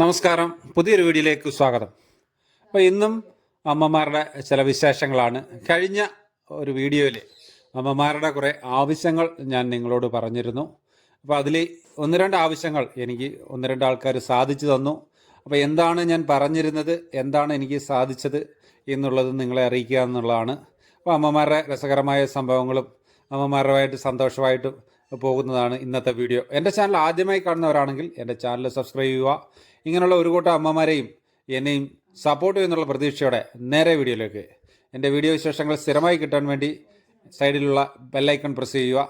നമസ്കാരം. പുതിയൊരു വീഡിയോയിലേക്ക് സ്വാഗതം. അപ്പോൾ ഇന്നും അമ്മമാരുടെ ചില വിശേഷങ്ങളാണ്. കഴിഞ്ഞ ഒരു വീഡിയോയിൽ അമ്മമാരുടെ കുറേ ആവശ്യങ്ങൾ ഞാൻ നിങ്ങളോട് പറഞ്ഞിരുന്നു. അപ്പോൾ അതിൽ ഒന്ന് രണ്ട് ആവശ്യങ്ങൾ എനിക്ക് ഒന്ന് രണ്ട് ആൾക്കാർ സാധിച്ചു തന്നു. അപ്പോൾ എന്താണ് ഞാൻ പറഞ്ഞിരുന്നത്? എന്താണ് എനിക്ക് സാധിച്ചത് എന്നുള്ളത് നിങ്ങളെ അറിയിക്കുക എന്നുള്ളതാണ്. അപ്പോൾ അമ്മമാരുടെ രസകരമായ സംഭവങ്ങളും അമ്മമാരുമായിട്ട് സന്തോഷമായിട്ട് പോകുന്നതാണ് ഇന്നത്തെ വീഡിയോ. എന്റെ ചാനൽ ആദ്യമായി കാണുന്നവരാണെങ്കിൽ എന്റെ ചാനൽ സബ്സ്ക്രൈബ് ചെയ്യുക. ഇങ്ങനെയുള്ള ഒരു കൂട്ടം അമ്മമാരെയും എന്നെയും സപ്പോർട്ട് ചെയ്യുന്നുള്ള പ്രതീക്ഷയോടെ നേരെ വീഡിയോയിലേക്ക്. എന്റെ വീഡിയോ വിശേഷങ്ങൾ സ്ഥിരമായി കിട്ടാൻ വേണ്ടി സൈഡിലുള്ള ബെല്ലൈക്കൺ പ്രസ് ചെയ്യുക.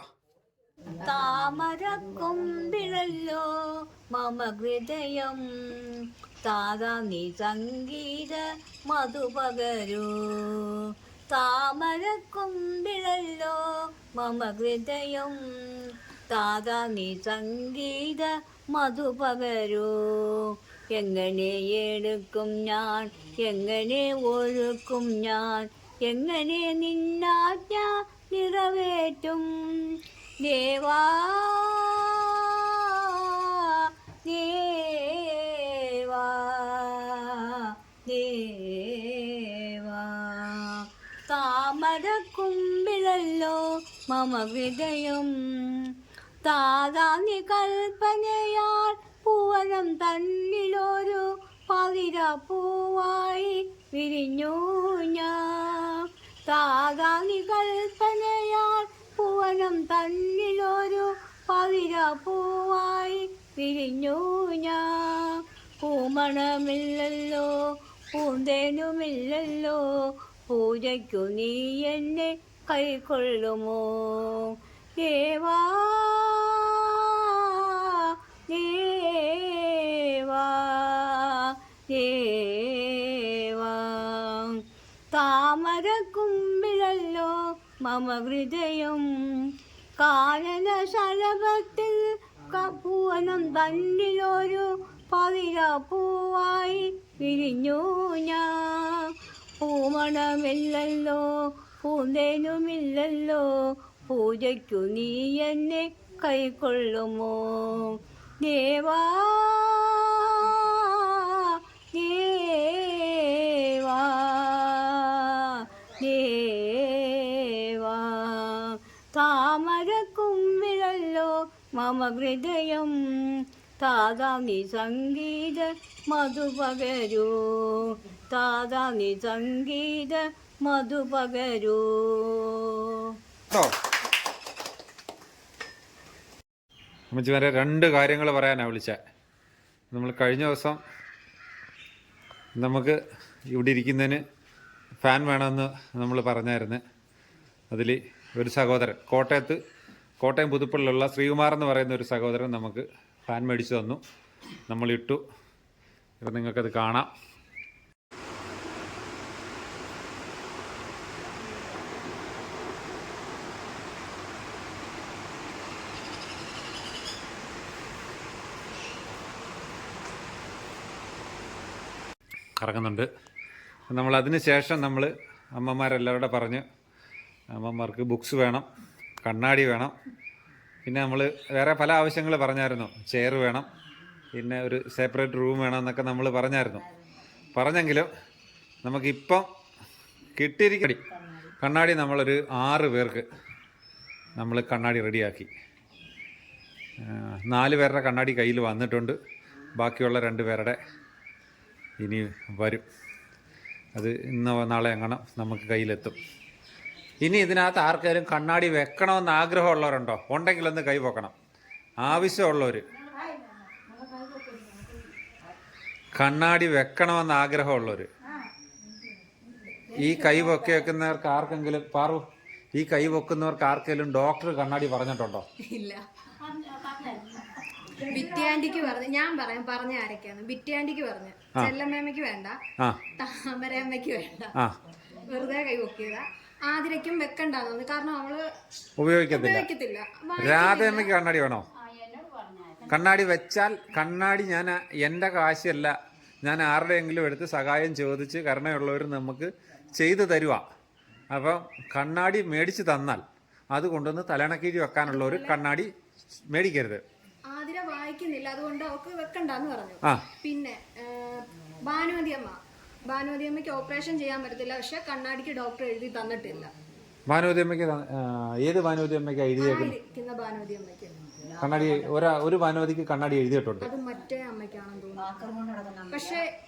നീ സംഗീത മധുപകരൂ. താമരക്കൊമ്പിഴല്ലോ മമ ഹൃദയം താതാ സംഗീത മധുപകരൂ. എങ്ങനെ എടുക്കും ഞാൻ എങ്ങനെ ഒഴുക്കും ഞാൻ എങ്ങനെ നിന്നാജ്ഞ നിറവേറ്റും. ദേവാ താമരക്കുമ്പിളല്ലോ മമ ഹൃദയം താതാന്യ കൽപ്പനയാൽ പൂവനം തന്നിലൊരു പതിര പൂവായി വിരിഞ്ഞു ഞാൻ. താതാന്യ കൽപ്പനയാൽ പൂവനം തന്നിലൊരു പതിര പൂവായി വിരിഞ്ഞു ഞാൻ. പൂമണമില്ലല്ലോ പൂന്തേനുമില്ലല്ലോ പൂജയ്ക്കു നീ എന്നെ കൈക്കൊള്ളുമോ ദേവാ ദേവാ താമരക്കുമ്പിളല്ലോ മമ ഹൃദയം കാനന ശലഭത്തിൽ പൂവനം തന്നിലൊരു പവിഴ പൂവായി വിരിഞ്ഞു ഞാൻ. പൂമണമില്ലല്ലോ പൂന്തേനുമില്ലല്ലോ. പൂജയ്ക്കു നീ എന്നെ കൈക്കൊള്ളുമോ? ദേവാ ദേവാ ദേവാ. മമ ഹൃദയം താതാ നീ സംഗീത മധുപകരൂ. താതാ നീ സംഗീത കേട്ടോ അമ്മച്ചിമാരെ രണ്ട് കാര്യങ്ങൾ പറയാനാണ് വിളിച്ച. നമ്മൾ കഴിഞ്ഞ ദിവസം നമുക്ക് ഇവിടെ ഇരിക്കുന്നതിന് ഫാൻ വേണമെന്ന് നമ്മൾ പറഞ്ഞായിരുന്നു. അതിൽ ഒരു സഹോദരൻ കോട്ടയത്ത് കോട്ടയം പുതുപ്പള്ളിലുള്ള ശ്രീകുമാർ എന്ന് പറയുന്ന ഒരു സഹോദരൻ നമുക്ക് ഫാൻ മേടിച്ചു തന്നു. നമ്മളിട്ടു. ഇപ്പം നിങ്ങൾക്കത് കാണാം. കറങ്ങുന്നുണ്ട്. നമ്മൾ അതിന് ശേഷം നമ്മൾ അമ്മമാരെല്ലാവരുടെ പറഞ്ഞ് അമ്മമാർക്ക് ബുക്സ് വേണം കണ്ണാടി വേണം. പിന്നെ നമ്മൾ വേറെ പല ആവശ്യങ്ങൾ പറഞ്ഞായിരുന്നു. ചെയർ വേണം പിന്നെ ഒരു സെപ്പറേറ്റ് റൂം വേണം എന്നൊക്കെ നമ്മൾ പറഞ്ഞായിരുന്നു. പറഞ്ഞെങ്കിലും നമുക്കിപ്പം കിട്ടിയിരിക്കടി കണ്ണാടി നമ്മളൊരു ആറ് പേർക്ക് നമ്മൾ കണ്ണാടി റെഡിയാക്കി. നാല് പേരുടെ കണ്ണാടി കയ്യിൽ വന്നിട്ടുണ്ട്. ബാക്കിയുള്ള രണ്ട് പേരുടെ ഇനി വരും. അത് ഇന്നോ നാളെ എങ്ങനെ നമുക്ക് കയ്യിലെത്തും. ഇനി ഇതിനകത്ത് ആർക്കെങ്കിലും കണ്ണാടി വെക്കണമെന്ന് ആഗ്രഹമുള്ളവരുണ്ടോ? ഉണ്ടെങ്കിൽ ഒന്ന് കൈ പൊക്കണം. ആവശ്യമുള്ളവർ കണ്ണാടി വെക്കണമെന്ന് ആഗ്രഹമുള്ളവർ ഈ കൈ പൊക്കി വെക്കുന്നവർക്ക് ആർക്കെങ്കിലും പാറു ഈ കൈ പൊക്കുന്നവർക്ക് ആർക്കെങ്കിലും ഡോക്ടർ കണ്ണാടി പറഞ്ഞിട്ടുണ്ടോ? ഇല്ല. ബിറ്റിയാന്റിക്ക് പറഞ്ഞു ഞാൻ പറയാം പറഞ്ഞ ആരൊക്കെയാണ് ബിറ്റിയാണ്ടിക്ക് പറഞ്ഞു ചെല്ലമ്മയ്ക്ക് വേണ്ട താമരയമ്മയ്ക്ക് വേണ്ട. വെറുതെ കൈ പൊക്കിയതാ ആതിരയ്ക്കും വെക്കണ്ടെന്ന് കാരണം അവൾ ഉപയോഗിക്കത്തില്ല. രാധയമ്മക്ക് രാധയമ്മയ്ക്ക് കണ്ണാടി വേണോ? കണ്ണാടി വെച്ചാൽ കണ്ണാടി ഞാൻ എന്റെ കാശല്ല. ഞാൻ ആരുടെയെങ്കിലും എടുത്ത് സഹായം ചോദിച്ച് കരുണയുള്ളവർ നമുക്ക് ചെയ്തു തരുക അപ്പം കണ്ണാടി മേടിച്ച് തന്നാൽ അത് കൊണ്ടുവന്ന് തലണക്കീഴി വെക്കാനുള്ള ഒരു കണ്ണാടി മേടിക്കരുത്. വിശ്വസിക്കുന്നില്ല അതുകൊണ്ട് അവർക്ക് വെക്കണ്ടെന്ന് പറഞ്ഞു. ആ. പിന്നെ ഭാനുമതി അമ്മ. ഭാനുമതി അമ്മയ്ക്ക് ഓപ്പറേഷൻ ചെയ്യാൻ പറ്റത്തില്ല. പക്ഷെ കണ്ണാടിക്ക് ഡോക്ടർ എഴുതി തന്നിട്ടില്ല. ഭാനുവതി അമ്മയ്ക്ക് ത- ആ, ഏത് ഭാനുവതി അമ്മയ്ക്ക് എഴുതിയേക്കുന്നത്? ഭാനുമതി അമ്മയ്ക്ക്. കണ്ണാടി ഒരാ ഒരു ഭാനുവതിക്ക് കണ്ണാടി എഴുതിയിട്ടുണ്ട്. അത് മറ്റേ അമ്മയ്ക്കാണെന്ന് തോന്നുന്നു. പക്ഷെ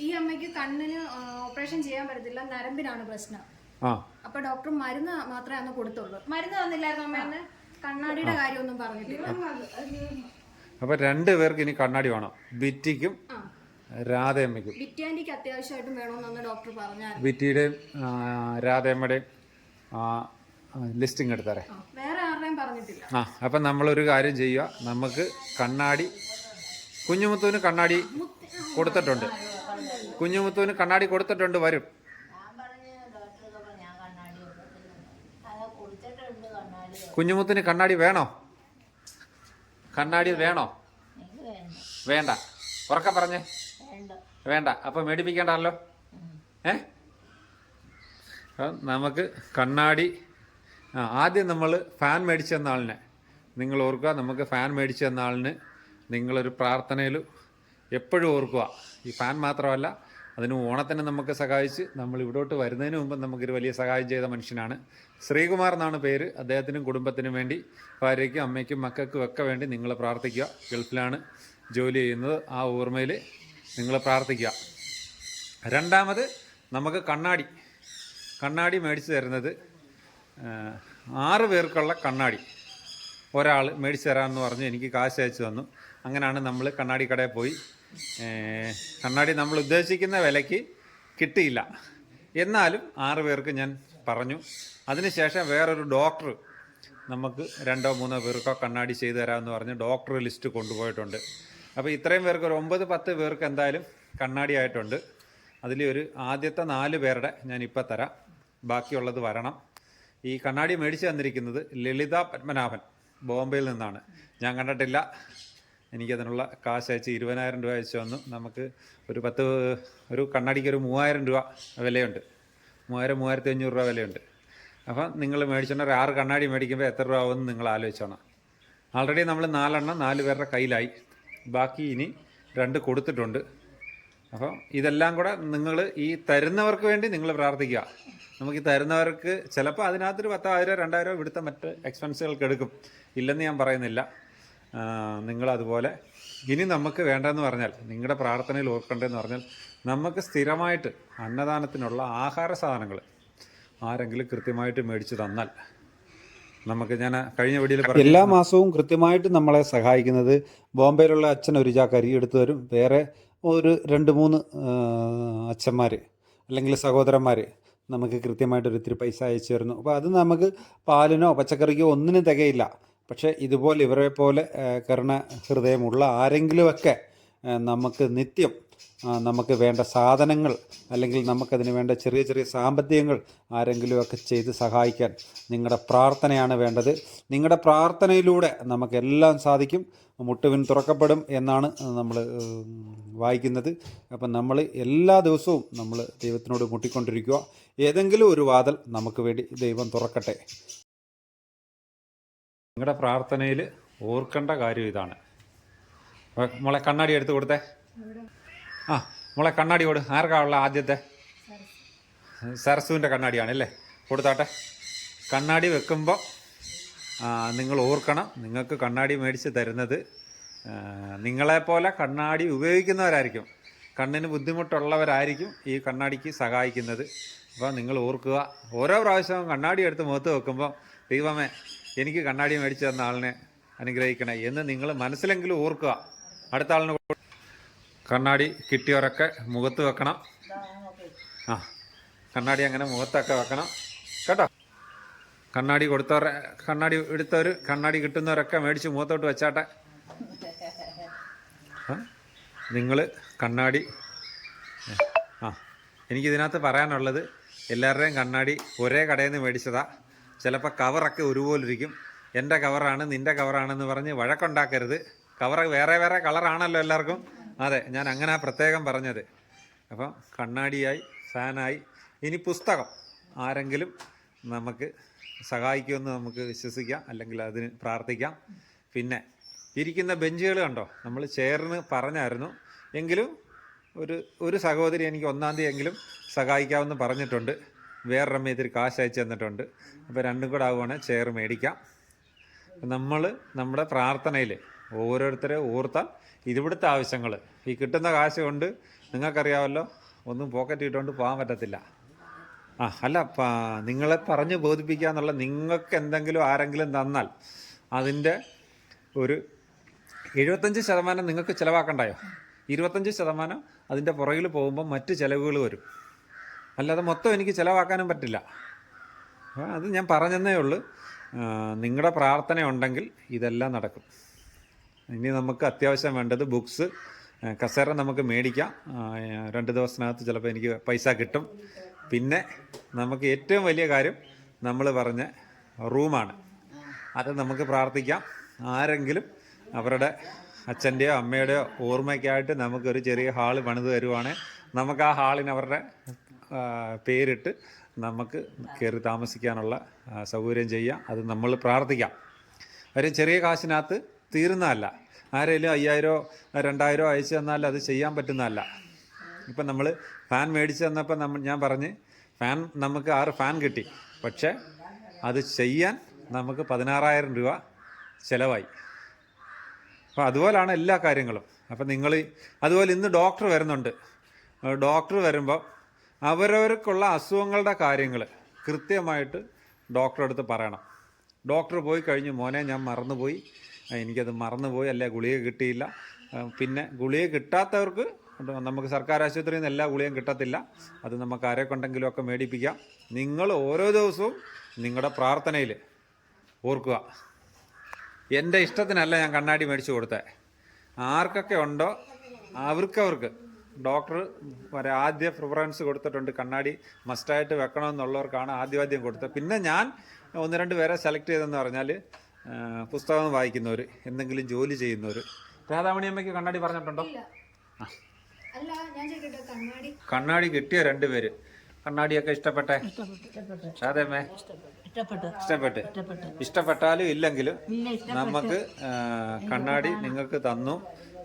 ഈ അമ്മയ്ക്ക് കണ്ണിന് ഓപ്പറേഷൻ ചെയ്യാൻ പറ്റത്തില്ല. നരമ്പിനാണ് പ്രശ്നം. ആ. അപ്പൊ ഡോക്ടർ മരുന്ന് മാത്രമേ അന്ന് കൊടുത്തുള്ളൂ. മരുന്ന് തന്നില്ലായിരുന്നു അമ്മയെന്ന് കണ്ണാടിയുടെ കാര്യമൊന്നും പറഞ്ഞിട്ടില്ല. അപ്പൊ രണ്ടു പേർക്ക് ഇനി കണ്ണാടി വേണം. ബിറ്റിക്കും രാധയമ്മയ്ക്കും. അത്യാവശ്യമായിട്ടും വേണമെന്നാണ് ഡോക്ടർ പറഞ്ഞത് ബിറ്റിയുടെയും ആ, രാധയമ്മയുടെയും ലിസ്റ്റിംഗ് എടുത്തറേ വേറെ ആരുടെയും പറഞ്ഞിട്ടില്ല. ആ അപ്പം നമ്മളൊരു കാര്യം ചെയ്യുക. നമുക്ക് കണ്ണാടി കുഞ്ഞുമുത്തുവിന് കണ്ണാടി കൊടുത്തിട്ടുണ്ട്. കുഞ്ഞുമുത്തുവിന് കണ്ണാടി കൊടുത്തിട്ടുണ്ട് വരും. കുഞ്ഞുമുത്തിന് കണ്ണാടി വേണോ? കണ്ണാടി വേണോ? വേണ്ട. ഉറക്ക പറഞ്ഞേ. വേണ്ട. അപ്പം മേടിപ്പിക്കണ്ടല്ലോ? ഏ? നമുക്ക് കണ്ണാടി ആദ്യം നമ്മൾ ഫാൻ മേടിച്ചു തന്ന ആളിനെ. നിങ്ങൾ ഓർക്കുക നമുക്ക് ഫാൻ മേടിച്ചു തന്ന ആളിന് നിങ്ങളൊരു പ്രാർത്ഥനയിൽ എപ്പോഴും ഓർക്കുക. ഈ ഫാൻ മാത്രമല്ല അതിന് ഓണത്തിന് നമുക്ക് സഹായിച്ച് നമ്മൾ ഇവിടോട്ട് വരുന്നതിന് മുമ്പ് നമുക്കൊരു വലിയ സഹായം ചെയ്ത മനുഷ്യനാണ്. ശ്രീകുമാർ എന്നാണ് പേര്. അദ്ദേഹത്തിനും കുടുംബത്തിനും വേണ്ടി ഭാര്യയ്ക്കും അമ്മയ്ക്കും മക്കൾക്കും ഒക്കെ വേണ്ടി നിങ്ങൾ പ്രാർത്ഥിക്കുക. ഗൾഫിലാണ് ജോലി ചെയ്യുന്നത്. ആ ഓർമ്മയിൽ നിങ്ങൾ പ്രാർത്ഥിക്കുക. രണ്ടാമത് നമുക്ക് കണ്ണാടി കണ്ണാടി മേടിച്ചു തരുന്നത് ആറ് പേർക്കുള്ള കണ്ണാടി. ഒരാൾ മേടിച്ചു തരാമെന്ന് പറഞ്ഞ് എനിക്ക് കാശ് അയച്ചു തന്നു. അങ്ങനെയാണ് നമ്മൾ കണ്ണാടി കടയിൽ പോയി കണ്ണാടി നമ്മൾ ഉദ്ദേശിക്കുന്ന വിലയ്ക്ക് കിട്ടിയില്ല. എന്നാലും ആറ് പേർക്ക് ഞാൻ പറഞ്ഞു. അതിനുശേഷം വേറൊരു ഡോക്ടർ നമുക്ക് രണ്ടോ മൂന്നോ പേർക്കോ കണ്ണാടി ചെയ്തു തരാമെന്ന് പറഞ്ഞ് ഡോക്ടർ ലിസ്റ്റ് കൊണ്ടുപോയിട്ടുണ്ട്. അപ്പോൾ ഇത്രയും പേർക്ക് ഒരു ഒമ്പത് പത്ത് പേർക്ക് എന്തായാലും കണ്ണാടി ആയിട്ടുണ്ട്. അതിൽ ഒരു ആദ്യത്തെ നാല് പേരുടെ ഞാൻ ഇപ്പം തരാം. ബാക്കിയുള്ളത് വരണം. ഈ കണ്ണാടി മേടിച്ചു തന്നിരിക്കുന്നത് ലളിത പത്മനാഭൻ ബോംബെയിൽ നിന്നാണ്. ഞാൻ കണ്ടിട്ടില്ല. എനിക്കതിനുള്ള കാശ് അയച്ച് ഇരുപതിനായിരം രൂപ അയച്ചു വന്നു നമുക്ക് ഒരു പത്ത് ഒരു കണ്ണാടിക്ക് ഒരു മൂവായിരം രൂപ വിലയുണ്ട്. മൂവായിരം മൂവായിരത്തി അഞ്ഞൂറ് രൂപ വിലയുണ്ട്. അപ്പം നിങ്ങൾ മേടിച്ചോണ്ട് ആറ് കണ്ണാടി മേടിക്കുമ്പോൾ എത്ര രൂപ ആവുമെന്ന് നിങ്ങൾ ആലോചിച്ചോണം. ആൾറെഡി നമ്മൾ നാലെണ്ണം നാല് പേരുടെ കയ്യിലായി. ബാക്കി ഇനി രണ്ട് കൊടുത്തിട്ടുണ്ട്. അപ്പം ഇതെല്ലാം കൂടെ നിങ്ങൾ ഈ തരുന്നവർക്ക് വേണ്ടി നിങ്ങൾ പ്രാർത്ഥിക്കുക. നമുക്ക് ഈ തരുന്നവർക്ക് ചിലപ്പോൾ അതിനകത്തൊരു പത്തായിരം രണ്ടായിരം ഇവിടുത്തെ മറ്റ് എക്സ്പെൻസുകൾക്ക് എടുക്കും. ഇല്ലെന്ന് ഞാൻ പറയുന്നില്ല. നിങ്ങളതുപോലെ ഇനി നമുക്ക് വേണ്ടതെന്ന് പറഞ്ഞാൽ നിങ്ങളുടെ പ്രാർത്ഥനയിൽ ഓർക്കേണ്ടതെന്ന് പറഞ്ഞാൽ നമുക്ക് സ്ഥിരമായിട്ട് അന്നദാനത്തിനുള്ള ആഹാര സാധനങ്ങൾ ആരെങ്കിലും കൃത്യമായിട്ട് മേടിച്ച് തന്നാൽ നമുക്ക് ഞാൻ കഴിഞ്ഞ വീഡിയോയിൽ എല്ലാ മാസവും കൃത്യമായിട്ട് നമ്മളെ സഹായിക്കുന്നത് ബോംബെയിലുള്ള അച്ഛൻ ഒരു ചാക്ക് അരി എടുത്തു തരും. വേറെ ഒരു രണ്ട് മൂന്ന് അച്ഛന്മാർ അല്ലെങ്കിൽ സഹോദരന്മാർ നമുക്ക് കൃത്യമായിട്ട് ഒരു ഇത്തിരി പൈസ അയച്ചു തരുന്നു. അപ്പോൾ അത് നമുക്ക് പാലിനോ പച്ചക്കറിക്കോ ഒന്നിനും തികയില്ല. പക്ഷേ ഇതുപോലെ ഇവരെ പോലെ കരുണ ഹൃദയമുള്ള ആരെങ്കിലുമൊക്കെ നമുക്ക് നിത്യം നമുക്ക് വേണ്ട സാധനങ്ങൾ അല്ലെങ്കിൽ നമുക്കതിന് വേണ്ട ചെറിയ ചെറിയ സാമ്പത്തികങ്ങൾ ആരെങ്കിലുമൊക്കെ ചെയ്ത് സഹായിക്കാൻ നിങ്ങളുടെ പ്രാർത്ഥനയാണ് വേണ്ടത്. നിങ്ങളുടെ പ്രാർത്ഥനയിലൂടെ നമുക്കെല്ലാം സാധിക്കും. മുട്ടുവിൻ തുറക്കപ്പെടും എന്നാണ് നമ്മൾ വായിക്കുന്നത്. അപ്പം നമ്മൾ എല്ലാ ദിവസവും നമ്മൾ ദൈവത്തിനോട് മുട്ടിക്കൊണ്ടിരിക്കുക. ഏതെങ്കിലും ഒരു വാതിൽ നമുക്ക് വേണ്ടി ദൈവം തുറക്കട്ടെ. നിങ്ങളുടെ പ്രാർത്ഥനയിൽ ഓർക്കേണ്ട കാര്യം ഇതാണ്. മോളെ കണ്ണാടി എടുത്ത് കൊടുത്തേ. ആ മോളെ കണ്ണാടി കൊടു. ആർക്കാ ഉള്ള ആദ്യത്തെ? സരസുവിന്റെ കണ്ണാടിയാണ് അല്ലേ? കൊടുത്താട്ടെ. കണ്ണാടി വെക്കുമ്പോൾ നിങ്ങൾ ഓർക്കണം നിങ്ങൾക്ക് കണ്ണാടി മേടിച്ച് തരുന്നത് നിങ്ങളെപ്പോലെ കണ്ണാടി ഉപയോഗിക്കുന്നവരായിരിക്കും. കണ്ണിന് ബുദ്ധിമുട്ടുള്ളവരായിരിക്കും ഈ കണ്ണാടിക്ക് സഹായിക്കുന്നത്. അപ്പോൾ നിങ്ങൾ ഓർക്കുക. ഓരോ പ്രാവശ്യവും കണ്ണാടി എടുത്ത് മുഖത്ത് വെക്കുമ്പോൾ ദൈവമേ എനിക്ക് കണ്ണാടി മേടിച്ചു തന്ന ആളിനെ അനുഗ്രഹിക്കണേ എന്ന് നിങ്ങൾ മനസ്സിലെങ്കിലും ഓർക്കുക. അടുത്ത ആളിന് കണ്ണാടി കിട്ടിയവരൊക്കെ മുഖത്ത് വെക്കണം. ആ കണ്ണാടി അങ്ങനെ മുഖത്തൊക്കെ വെക്കണം. കേട്ടോ? കണ്ണാടി കൊടുത്തവരെ കണ്ണാടി എടുത്തവർ കണ്ണാടി കിട്ടുന്നവരൊക്കെ മേടിച്ച് മുഖത്തോട്ട് വെച്ചാട്ടെ. നിങ്ങൾ കണ്ണാടി ആ എനിക്കിതിനകത്ത് പറയാനുള്ളത് എല്ലാവരുടെയും കണ്ണാടി ഒരേ കടയിൽ നിന്ന് മേടിച്ചതാ. ചിലപ്പോൾ കവറൊക്കെ ഒരുപോലിരിക്കും. എന്റെ കവറാണ് നിന്റെ കവറാണെന്ന് പറഞ്ഞ് വഴക്കുണ്ടാക്കരുത്. കവർ വേറെ വേറെ കളറാണല്ലോ എല്ലാവർക്കും. അതെ ഞാൻ അങ്ങനെ പ്രത്യേകം പറഞ്ഞത്. അപ്പം കണ്ണാടിയായി ഫാനായി. ഇനി പുസ്തകം. ആരെങ്കിലും നമുക്ക് സഹായിക്കുമെന്ന് നമുക്ക് വിശ്വസിക്കാം. അല്ലെങ്കിൽ അതിന് പ്രാർത്ഥിക്കാം. പിന്നെ ഇരിക്കുന്ന ബെഞ്ചുകൾ കണ്ടോ? നമ്മൾ ചേർന്ന് പറഞ്ഞായിരുന്നു. എങ്കിലും ഒരു ഒരു സഹോദരി എനിക്ക് ഒന്നാം തീയതി എങ്കിലും സഹായിക്കാമെന്ന് പറഞ്ഞിട്ടുണ്ട്. വേറൊരമ്മ രമ്യത്തിൽ കാശ് അയച്ചു തന്നിട്ടുണ്ട്. അപ്പോൾ രണ്ടും കൂടെ ആവുകയാണെങ്കിൽ ചെയർ മേടിക്കാം. നമ്മൾ നമ്മുടെ പ്രാർത്ഥനയിൽ ഓരോരുത്തരെ ഓർത്താൽ ഇതിവിടുത്തെ ആവശ്യങ്ങൾ ഈ കിട്ടുന്ന കാശ് കൊണ്ട് നിങ്ങൾക്കറിയാമല്ലോ ഒന്നും പോക്കറ്റ് ഇട്ടുകൊണ്ട് പോകാൻ പറ്റത്തില്ല. ആ അല്ല നിങ്ങളെ പറഞ്ഞ് ബോധിപ്പിക്കുക എന്നുള്ള നിങ്ങൾക്ക് എന്തെങ്കിലും ആരെങ്കിലും തന്നാൽ അതിന്റെ ഒരു എഴുപത്തഞ്ച് ശതമാനം നിങ്ങൾക്ക് ചിലവാക്കണ്ടായോ? ഇരുപത്തഞ്ച് ശതമാനം അതിന്റെ പുറകിൽ പോകുമ്പോൾ മറ്റ് ചിലവുകൾ വരും. അല്ലാതെ മൊത്തം എനിക്ക് ചിലവാക്കാനും പറ്റില്ല. അത് ഞാൻ പറഞ്ഞതേ ഉള്ളൂ. നിങ്ങളുടെ പ്രാർത്ഥന ഉണ്ടെങ്കിൽ ഇതെല്ലാം നടക്കും. ഇനി നമുക്ക് അത്യാവശ്യം വേണ്ടത് ബുക്സ് കസേര നമുക്ക് മേടിക്കാം. രണ്ട് ദിവസത്തിനകത്ത് ചിലപ്പോൾ എനിക്ക് പൈസ കിട്ടും. പിന്നെ നമുക്ക് ഏറ്റവും വലിയ കാര്യം നമ്മൾ പറഞ്ഞ റൂമാണ്. അത് നമുക്ക് പ്രാർത്ഥിക്കാം. ആരെങ്കിലും അവരുടെ അച്ഛന്റെയോ അമ്മയുടെയോ ഓർമ്മയ്ക്കായിട്ട് നമുക്കൊരു ചെറിയ ഹാൾ പണിത് തരുവാണെങ്കിൽ നമുക്ക് ആ ഹാളിന് അവരുടെ പേരിട്ട് നമുക്ക് കയറി താമസിക്കാനുള്ള സൗകര്യം ചെയ്യാം. അത് നമ്മൾ പ്രാർത്ഥിക്കാം. കാര്യം ചെറിയ കാശിനകത്ത് തീരുന്നതല്ല. ആരെങ്കിലും അയ്യായിരോ രണ്ടായിരോ അയച്ചു തന്നാൽ അത് ചെയ്യാൻ പറ്റുന്നതല്ല. ഇപ്പം നമ്മൾ ഫാൻ മേടിച്ച് തന്നപ്പോൾ നമ്മൾ ഞാൻ പറഞ്ഞ് ഫാൻ നമുക്ക് ആറ് ഫാൻ കിട്ടി. പക്ഷേ അത് ചെയ്യാൻ നമുക്ക് പതിനാറായിരം രൂപ ചിലവായി. അപ്പോൾ അതുപോലാണ് എല്ലാ കാര്യങ്ങളും. അപ്പം നിങ്ങൾ അതുപോലെ ഇന്ന് ഡോക്ടർ വരുന്നുണ്ട്. ഡോക്ടർ വരുമ്പോൾ അവരവർക്കുള്ള അസുഖങ്ങളുടെ കാര്യങ്ങൾ കൃത്യമായിട്ട് ഡോക്ടറെ അടുത്ത് പറയണം. ഡോക്ടർ പോയി കഴിഞ്ഞ് മോനെ ഞാൻ മറന്നുപോയി. എനിക്കത് മറന്നുപോയി. അല്ലെ ഗുളിക കിട്ടിയില്ല. പിന്നെ ഗുളിക കിട്ടാത്തവർക്ക് നമുക്ക് സർക്കാർ ആശുപത്രിയിൽ നിന്ന് എല്ലാ ഗുളിയും കിട്ടത്തില്ല. അത് നമുക്ക് ആരെ കൊണ്ടെങ്കിലും ഒക്കെ മേടിപ്പിക്കാം. നിങ്ങൾ ഓരോ ദിവസവും നിങ്ങളുടെ പ്രാർത്ഥനയിൽ ഓർക്കുക. എന്റെ ഇഷ്ടത്തിനല്ല ഞാൻ കണ്ണാടി മേടിച്ചു കൊടുത്തത് ആർക്കൊക്കെ ഉണ്ടോ അവർക്കവർക്ക് ഡോക്ടർ വരെ ആദ്യ പ്രിഫറൻസ് കൊടുത്തിട്ടുണ്ട്. കണ്ണാടി മസ്റ്റായിട്ട് വെക്കണമെന്നുള്ളവർക്കാണ് ആദ്യം ആദ്യം കൊടുത്തത്. പിന്നെ ഞാൻ ഒന്ന് രണ്ട് പേരെ സെലക്ട് ചെയ്തെന്ന് പറഞ്ഞാൽ പുസ്തകം വായിക്കുന്നവർ എന്തെങ്കിലും ജോലി ചെയ്യുന്നവർ രാധാമണിയമ്മയ്ക്ക് കണ്ണാടി പറഞ്ഞിട്ടുണ്ടോ? അല്ല ഞാൻ ചോദിക്കട്ടെ കണ്ണാടി? കണ്ണാടി കിട്ടിയ രണ്ടുപേര് കണ്ണാടിയൊക്കെ ഇഷ്ടപ്പെട്ടെ? രാധേമ്മേ ഇഷ്ടപ്പെട്ടു. ഇഷ്ടപ്പെട്ട്. ഇഷ്ടപ്പെട്ടാലും ഇല്ലെങ്കിലും നമുക്ക് കണ്ണാടി നിങ്ങൾക്ക് തന്നു.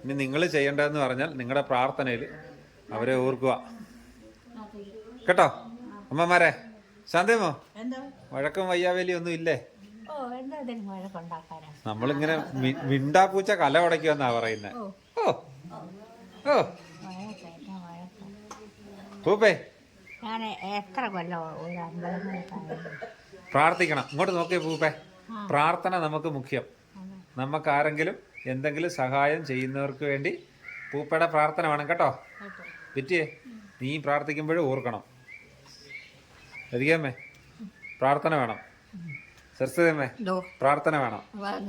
ഇനി നിങ്ങൾ ചെയ്യേണ്ടതെന്ന് പറഞ്ഞാൽ നിങ്ങളുടെ പ്രാർത്ഥനയിൽ അവരെ ഓർക്കുക. കേട്ടോ? അമ്മമാരെ ശാന്തമോ? വഴക്കും വയ്യാവേലി ഒന്നും ഇല്ലേ? നമ്മളിങ്ങനെ മിണ്ടാ പൂച്ച കല ഉടയ്ക്കുമെന്നാ പറയുന്നത് ഓ. ഓ പൂപ്പേ. ഞാൻ എത്ര കൊല്ലം പ്രാർത്ഥിക്കണം. ഇങ്ങോട്ട് നോക്കിയേ പൂപ്പേ. പ്രാർത്ഥന നമുക്ക് മുഖ്യം. നമുക്ക് ആരെങ്കിലും എന്തെങ്കിലും സഹായം ചെയ്യുന്നവർക്ക് വേണ്ടി പൂപ്പയുടെ പ്രാർത്ഥന വേണം കേട്ടോ. വിറ്റിയേ നീ പ്രാർത്ഥിക്കുമ്പോഴും ഓർക്കണം. അധികമ്മേ പ്രാർത്ഥന വേണം. സരസ്വതമ്മേ ദോ പ്രാർത്ഥന വേണം.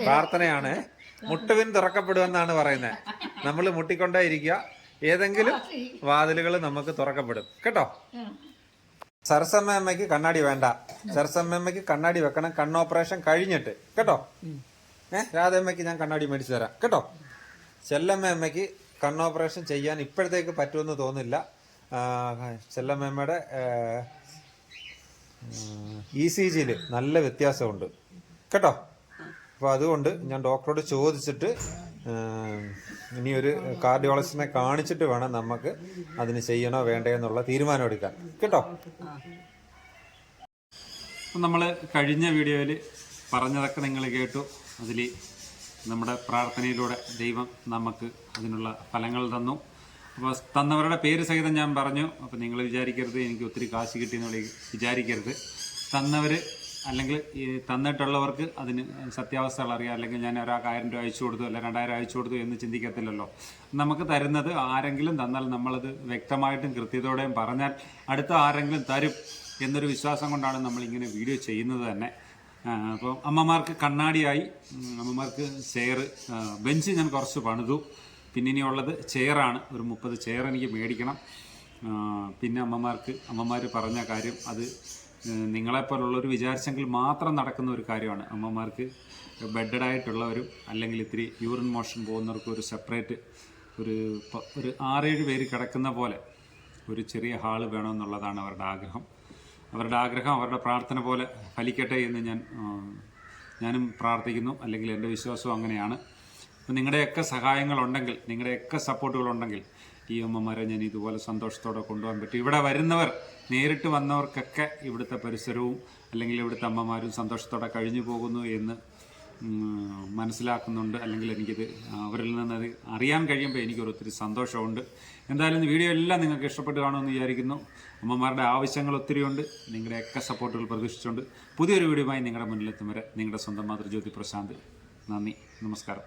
പ്രാർത്ഥനയാണ്. മുട്ടുവിൻ തുറക്കപ്പെടുമെന്നാണ് പറയുന്നത് നമ്മൾ മുട്ടിക്കൊണ്ടേ ഇരിക്കുക. ഏതെങ്കിലും വാതിലുകൾ നമുക്ക് തുറക്കപ്പെടും. കേട്ടോ? സരസമ്മ അമ്മയ്ക്ക് കണ്ണാടി വേണ്ട. സരസമ്മ അമ്മയ്ക്ക് കണ്ണാടി വെക്കണം. കണ്ണോപ്പറേഷൻ കഴിഞ്ഞിട്ട്. കേട്ടോ? ഏഹ് രാധമ്മയ്ക്ക് ഞാൻ കണ്ണാടി മേടിച്ചു തരാം. കേട്ടോ? ചെല്ലമ്മയമ്മയ്ക്ക് കണ്ണോപ്പറേഷൻ ഓപ്പറേഷൻ ചെയ്യാൻ ഇപ്പോഴത്തേക്ക് പറ്റുമെന്ന് തോന്നില്ല ചെല്ലമ്മയമ്മയുടെ ചെല്ലമ്മയുടെ ഇ സി ജിയിൽ നല്ല വ്യത്യാസമുണ്ട്. കേട്ടോ? അപ്പോൾ അതുകൊണ്ട് ഞാൻ ഡോക്ടറോട് ചോദിച്ചിട്ട് ഇനി ഒരു കാർഡിയോളജിസ്റ്റിനെ കാണിച്ചിട്ട് വേണം നമുക്ക് അതിന് ചെയ്യണോ വേണ്ടേ എന്നുള്ള തീരുമാനം എടുക്കാൻ. കേട്ടോ? നമ്മൾ കഴിഞ്ഞ വീഡിയോയിൽ പറഞ്ഞതൊക്കെ നിങ്ങൾ കേട്ടു. അതിൽ നമ്മുടെ പ്രാർത്ഥനയിലൂടെ ദൈവം നമുക്ക് അതിനുള്ള ഫലങ്ങൾ തന്നു. അപ്പോൾ തന്നവരുടെ പേര് സഹിതം ഞാൻ പറഞ്ഞു. അപ്പോൾ നിങ്ങൾ വിചാരിക്കരുത് എനിക്ക് ഒത്തിരി കാശ് കിട്ടിയെന്ന് വിചാരിക്കരുത്. തന്നവർ അല്ലെങ്കിൽ ഈ തന്നിട്ടുള്ളവർക്ക് അതിന് സത്യാവസ്ഥകൾ അറിയാം. അല്ലെങ്കിൽ ഞാൻ ഒരാൾക്ക് ആയിരം രൂപ അയച്ചു കൊടുത്തു അല്ലെങ്കിൽ രണ്ടായിരം അയച്ചു കൊടുത്തു എന്ന് ചിന്തിക്കത്തില്ലല്ലോ. നമുക്ക് തരുന്നത് ആരെങ്കിലും തന്നാൽ നമ്മളത് വ്യക്തമായിട്ടും കൃത്യതയോടെയും പറഞ്ഞാൽ അടുത്ത ആരെങ്കിലും തരും എന്നൊരു വിശ്വാസം കൊണ്ടാണ് നമ്മളിങ്ങനെ വീഡിയോ ചെയ്യുന്നത് തന്നെ. അപ്പോൾ അമ്മമാർക്ക് കണ്ണാടിയായി. അമ്മമാർക്ക് ചെയർ ബെഞ്ച് ഞാൻ കുറച്ച് പണിതു. പിന്നെ ഇനിയുള്ളത് ചെയറാണ് ഒരു മുപ്പത് ചെയർ എനിക്ക് മേടിക്കണം. പിന്നെ അമ്മമാർക്ക് അമ്മമാർ പറഞ്ഞ കാര്യം അത് നിങ്ങളെപ്പോലുള്ളൊരു വിചാരിച്ചെങ്കിൽ മാത്രം നടക്കുന്ന ഒരു കാര്യമാണ്. അമ്മമാർക്ക് ബെഡായിട്ടുള്ളവരും അല്ലെങ്കിൽ ഇത്തിരി യൂറിൻ മോഷൻ പോകുന്നവർക്ക് ഒരു സെപ്പറേറ്റ് ഒരു ഒരു ആറേഴ് പേര് കിടക്കുന്ന പോലെ ഒരു ചെറിയ ഹാൾ വേണമെന്നുള്ളതാണ് അവരുടെ ആഗ്രഹം. അവരുടെ ആഗ്രഹം അവരുടെ പ്രാർത്ഥന പോലെ ഫലിക്കട്ടെ എന്ന് ഞാൻ ഞാനും പ്രാർത്ഥിക്കുന്നു. അല്ലെങ്കിൽ എന്റെ വിശ്വാസവും അങ്ങനെയാണ്. അപ്പം നിങ്ങളുടെയൊക്കെ സഹായങ്ങളുണ്ടെങ്കിൽ നിങ്ങളുടെയൊക്കെ സപ്പോർട്ടുകളുണ്ടെങ്കിൽ ഈ അമ്മമാരെ ഞാൻ ഇതുപോലെ സന്തോഷത്തോടെ കൊണ്ടുപോകാൻ പറ്റും. ഇവിടെ വരുന്നവർ നേരിട്ട് വന്നവർക്കൊക്കെ ഇവിടുത്തെ പരിസരവും അല്ലെങ്കിൽ ഇവിടുത്തെ അമ്മമാരും സന്തോഷത്തോടെ കഴിഞ്ഞു പോകുന്നു എന്ന് മനസ്സിലാക്കുന്നുണ്ട്. അല്ലെങ്കിൽ എനിക്കിത് അവരിൽ നിന്ന് അത് അറിയാൻ കഴിയുമ്പോൾ എനിക്കൊരു ഒത്തിരി സന്തോഷമുണ്ട്. എന്തായാലും ഈ വീഡിയോ എല്ലാം നിങ്ങൾക്ക് ഇഷ്ടപ്പെട്ട് കാണുമെന്ന് വിചാരിക്കുന്നു. അമ്മമാരുടെ ആവശ്യങ്ങൾ ഒത്തിരിയുണ്ട് നിങ്ങളുടെയൊക്കെ സപ്പോർട്ടുകൾ പ്രതീക്ഷിച്ചുകൊണ്ട് പുതിയൊരു വീഡിയോയുമായി നിങ്ങളുടെ മുന്നിലെത്തും വരെ നിങ്ങളുടെ സ്വന്തം മാതൃജ്യോതി പ്രശാന്ത്. നന്ദി. നമസ്കാരം.